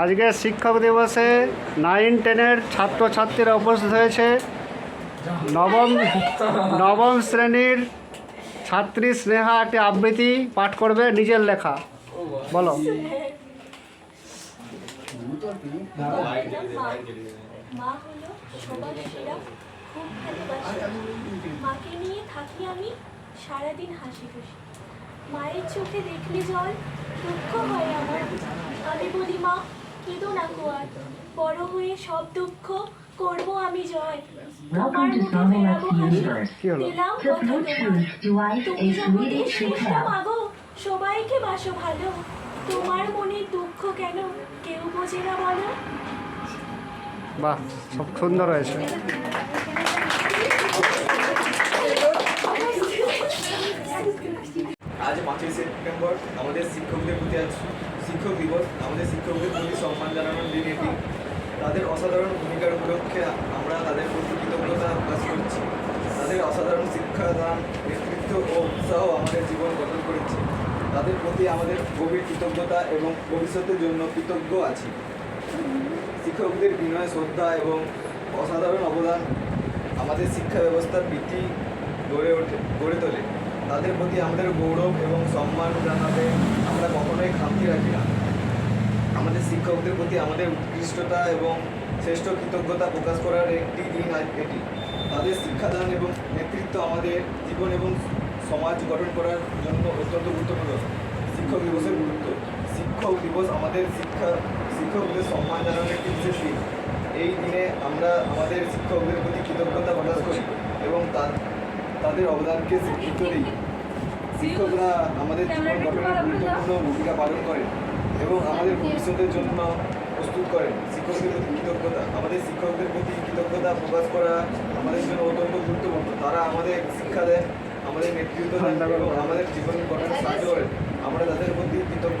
আজকে শিক্ষক দিবসে নাইন টেনের ছাত্রছাত্রীরা উপস্থিত হয়েছে। নবম নবম শ্রেণির ছাত্রী স্নেহা একটি আবৃত্তি পাঠ করবে নিজের লেখা। বলো। মাকে নিয়ে থাকি আমি, সারাদিন হাসি খুশি মায়ের চোখে দেখলে জল, দুঃখ হয় আমার। আমি বলি, মা কেঁদো না কোয়ার বড় হয়ে সব দুঃখ করব আমি জয়। তোমার মুখে ফেরাবো হাসি। দিলাম তুমি pair. মাগো। সবাইকে বাসো ভালো। তোমার মনে দুঃখ কেন? কেউ বোঝে না বলো। বাহ সব সুন্দর হয়েছে। আজ পাঁচই সেপ্টেম্বর আমাদের শিক্ষকদের প্রতি আজ শিক্ষক দিবস, আমাদের শিক্ষকদের প্রতি সম্মান জানানোর দিন এটি তাদের অসাধারণ ভূমিকার উপলক্ষে আমরা তাদের প্রতি কৃতজ্ঞতা প্রকাশ করছি। তাদের অসাধারণ শিক্ষাদান নেতৃত্ব ও উৎসাহ আমাদের জীবন গঠন করেছে। তাদের প্রতি আমাদের গভীর কৃতজ্ঞতা এবং ভবিষ্যতের জন্য কৃতজ্ঞ আছি। শিক্ষকদের বিনয়, শ্রদ্ধা এবং অসাধারণ অবদান আমাদের শিক্ষা ব্যবস্থার ভিত্তি গড়ে ওঠে, গড়ে তোলে। তাদের প্রতি আমাদের গৌরব এবং সম্মান জানাতে আমরা কখনোই খামতি রাখি না। আমাদের শিক্ষকদের প্রতি আমাদের উৎকৃষ্টতা এবং শ্রেষ্ঠ কৃতজ্ঞতা প্রকাশ করার একটি দিন আজ এটি। তাদের শিক্ষাদান এবং নেতৃত্ব আমাদের জীবন এবং সমাজ গঠন করার জন্য অত্যন্ত গুরুত্বপূর্ণ। শিক্ষক দিবসের গুরুত্ব। শিক্ষক দিবস আমাদের শিক্ষা, শিক্ষকদের সম্মান জানানোর একটি বিশেষ দিন। এই দিনে আমরা আমাদের শিক্ষকদের প্রতি কৃতজ্ঞতা প্রকাশ করি এবং তার তাদের অবদানকে স্বীকৃত দিই শিক্ষকরা আমাদের জীবন গঠনে গুরুত্বপূর্ণ ভূমিকা পালন করেন এবং আমাদের ভবিষ্যতের জন্য প্রস্তুত করেন। শিক্ষকদের প্রতি কৃতজ্ঞতা আমাদের শিক্ষকদের প্রতি কৃতজ্ঞতা প্রকাশ করা আমাদের জন্য অত্যন্ত গুরুত্বপূর্ণ। তারা আমাদের শিক্ষা দেন আমাদের নেতৃত্ব দেন এবং আমাদের জীবন গঠনে সাহায্য করেন। আমরা তাদের প্রতি কৃতজ্ঞ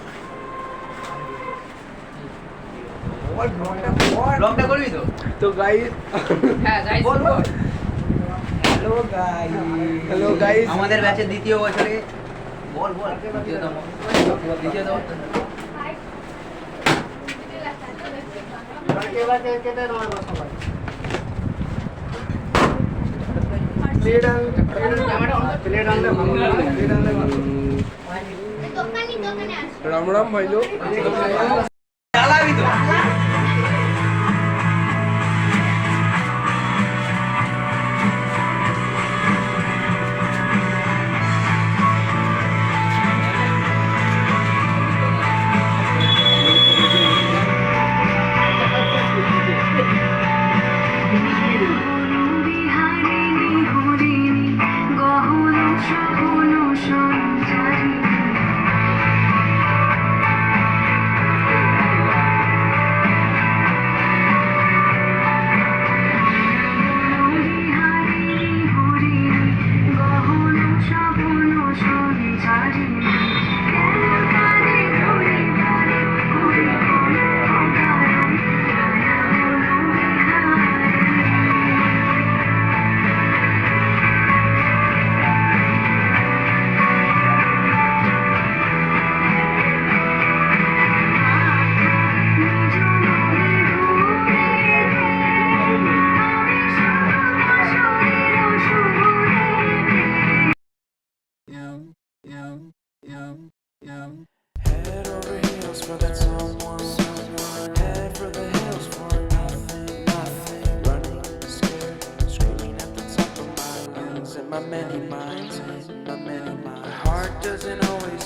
ব্লগটা করবি তো? তো গাইস হ্যাঁ guys hello guys hello guys আমাদের ব্যাচের দ্বিতীয় বছরে বল বল। দ্বিতীয়তম। দ্বিতীয়তম। প্লেট আনলে প্লেট আনলে ভালো। প্লেট আনলে ভালো। রাম রাম ভাই লোক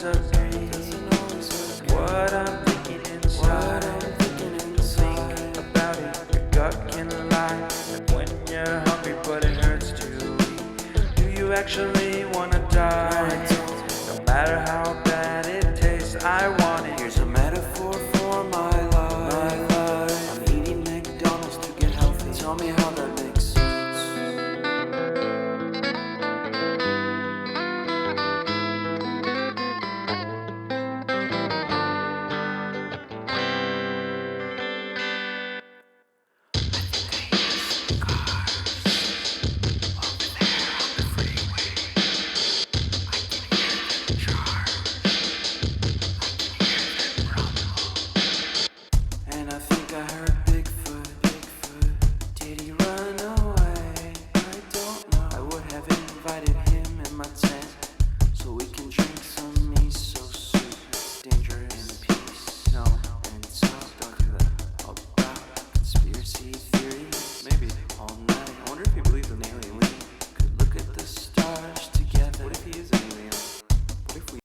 Jesus.